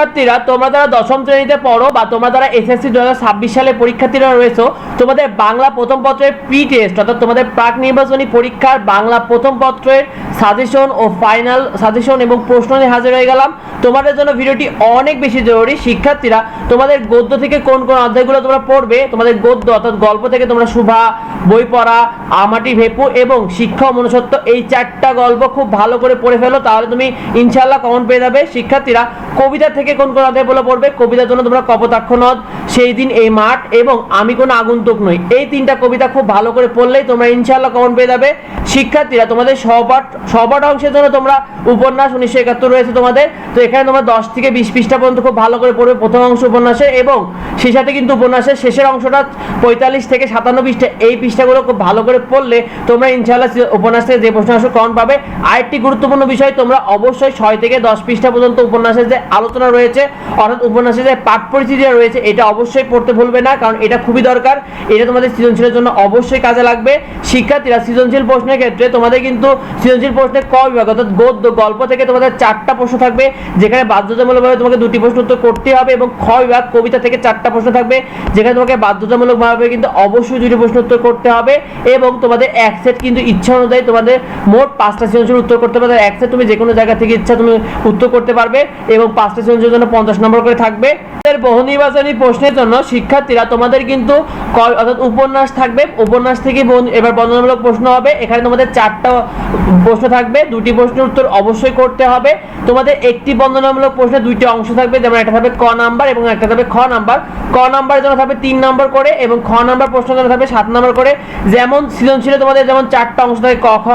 শিক্ষার্থীরা, তোমরা যারা দশম শ্রেণীতে পড়ো বা তোমরা যারা এসএসসি দু ছাব্বিশ সালে পরীক্ষার্থীরা রয়েছে, তোমাদের বাংলা প্রথম পত্রের প্রি টেস্ট অর্থাৎ তোমাদের প্রাক নির্বাচনী পরীক্ষার বাংলা প্রথম পত্রের সাজেশন ও ফাইনাল সাজেশন এবং প্রশ্ন নিয়ে হাজির হয়ে গেলাম। তোমাদের জন্য ভিডিওটি অনেক বেশি জরুরি। শিক্ষার্থীরা, তোমাদের গদ্য থেকে কোন কোন অধ্যায়গুলো তোমরা পড়বে, তোমাদের গদ্য অর্থাৎ গল্প থেকে তোমরা শুভা, বই পড়া, আমাটি, ভেপু এবং শিক্ষা মনুষ্যত্ব, এই চারটা গল্প খুব ভালো করে পড়ে ফেলো, তাহলে তুমি ইনশাল্লাহ কমন পেয়ে যাবে। শিক্ষার্থীরা, কবিতা থেকে কোন কোন অধ্যায় বলে পড়বে? কবিতার জন্য তোমরা কপোতাক্ষ নদ, সেই দিন এই মাঠ এবং আমি কোনো আগন্তুক নই। এই তিনটা কবিতা খুব ভালো করে পড়লেই তোমরা ইনশাল্লাহ কমন পেয়ে যাবে। শিক্ষার্থীরা, তোমাদের সহপাঠ সহপাঠ অংশের জন্য তোমরা উপন্যাস উনিশশো একাত্তর রয়েছে তোমাদের। তো এখানে তোমরা দশ থেকে বিশ পৃষ্ঠা পর্যন্ত খুব ভালো করে পড়বে প্রথম অংশ উপন্যাসে এবং সেই সাথে কিন্তু উপন্যাসের শেষের অংশটা পঁয়তাল্লিশ থেকে সাতান্ন পৃষ্ঠা, এই পৃষ্ঠাগুলো খুব ভালো করে পড়লে তোমরা ইনশাল্লাহ উপন্যাস থেকে যে প্রশ্ন আসবে কমন পাবে। আরেকটি গুরুত্বপূর্ণ বিষয়, তোমরা অবশ্যই ছয় থেকে দশ পৃষ্ঠা পর্যন্ত উপন্যাসের যে আলোচনা রয়েছে, অর্থাৎ উপন্যাসের যে পাঠ পরিচিতি রয়েছে, এটা অবশ্যই পড়তে ভুলবে না, কারণ এটা খুবই দরকার। এটা তোমাদের সৃজনশীলের জন্য অবশ্যই কাজে লাগবে। শিক্ষার্থীরা সৃজনশীল প্রশ্নের ক্ষেত্রে তোমাদের কিন্তু সৃজনশীল প্রশ্নে ক বিভাগ, অর্থাৎ গদ্য, গল্প থেকে তোমাদের চারটা প্রশ্ন থাকবে, যেখানে বাধ্যতামূলকভাবে তোমাকে দুটি প্রশ্ন উত্তর করতে হবে এবং খ বিভাগ কবিতা থেকে চারটা প্রশ্ন থাকবে, যেখানে তোমাকে বাধ্যতামূলকভাবে কিন্তু অবশ্যই দুটি প্রশ্ন উত্তর করতে হবে এবং তোমাদের এক সেট কিন্তু ইচ্ছা অনুযায়ী তোমাদের মোট পাঁচটা সৃজনশীল উত্তর করতে পারবে এক সেট তুমি যে কোনো জায়গা থেকে ইচ্ছা তুমি উত্তর করতে পারবে এবং পাঁচটা সৃজনশীলের জন্য পঞ্চাশ নম্বর করে থাকবে। এর প্রশ্নের জন্য শিক্ষার্থীরা তোমাদের কিন্তু অর্থাৎ উপন্যাস থাকবে। উপন্যাস থেকে এবার বর্ণনামূলক প্রশ্ন হবে। এখানে তোমাদের চারটা প্রশ্ন থাকবে। দুটি প্রশ্নের উত্তর অবশ্যই করতে হবে। তোমাদের একটি বর্ণনামূলক প্রশ্নে দুইটি অংশ থাকবে, যেমন একটা থাকবে ক নাম্বার এবং একটা থাকবে খ নাম্বার। ক নাম্বারের জন্য থাকবে তিন নম্বর করে এবং খ নাম্বার প্রশ্নের জন্য থাকবে সাত নম্বর করে। যেমন সৃজনশীলে তোমাদের যেমন চারটা অংশ থাকে, ক, খ,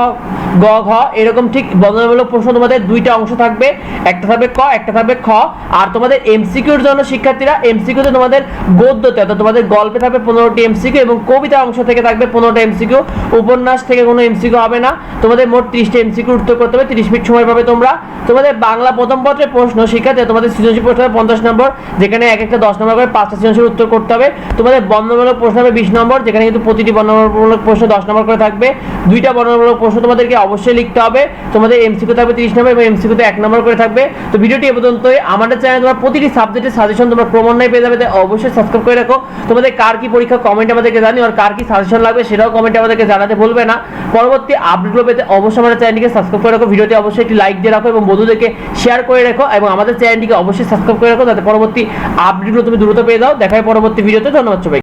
গ, ঘ, এরকম ঠিক বর্ণনামূলক প্রশ্ন তোমাদের দুইটা অংশ থাকবে। একটা থাকবে ক, একটা থাকবে খ। আর তোমাদের এমসিকিউর জন্য শিক্ষার্থীরা এমসিকিউতে তোমাদের গদ্যতে, অর্থাৎ তোমাদের গল্পে থাকবে পনেরোটি এমসিকিউ এবং কবিতা অংশ থেকে থাকবে পনেরোটা এমসিকিউ উপন্যাস থেকে কোনো এমসিকিউ হবে না। তোমাদের মোট ত্রিশটা এমসিকিউ উত্তর করতে হবে, তিরিশ মিনিট সময় পাবে তোমরা। তোমাদের বাংলা প্রথম পত্রের প্রশ্ন শিক্ষার্থী তোমাদের সৃজনশীল প্রশ্ন পঞ্চাশ নম্বর, যেখানে এক একটা দশ নম্বর করে পাঁচটা সৃজনশীল উত্তর করতে হবে। তোমাদের বর্ণমূলক প্রশ্ন হবে বিশ নম্বর, যেখানে কিন্তু প্রতিটি বর্ণমূলক প্রশ্ন দশ নম্বর করে থাকবে। দুইটা বর্ণমূলক প্রশ্ন তোমাদেরকে অবশ্যই লিখতে হবে। তোমাদের এমসিকিউ থাকবে তিরিশ নম্বর এবং এমসিকিউতে এক নম্বর করে থাকবে। তো ভিডিওটি এ পর্যন্তই। আমাদের চ্যানেলে তোমরা প্রতিটি সাবজেক্টের সাজেশন তোমরা ক্রমান্বয়ে পেয়ে যাবে অবশ্যই সাবস্ক্রাইব করে রাখো। তোমাদের কার কি পরীক্ষা কমেন্ট আমাদেরকে জানি আর কার কি সাজেশন লাগবে সেটাও কমেন্টে আমাদেরকে জানাতে ভুলবে না। পরবর্তী আপডেটগুলো পেতে অবশ্যই আমাদের চ্যানেলটিকে সাবস্ক্রাইব করে রাখো। ভিডিওটি অবশ্যই একটি লাইক দিয়ে রাখো এবং বন্ধুদেরকে শেয়ার করে রাখো এবং আমাদের চ্যানেলটিকে অবশ্যই সাবস্ক্রাইব করে রাখো, যাতে পরবর্তী আপডেটগুলো তুমি দ্রুত পেয়ে যাও দেখায় পরবর্তী ভিডিওতে ধন্যবাদ সবাই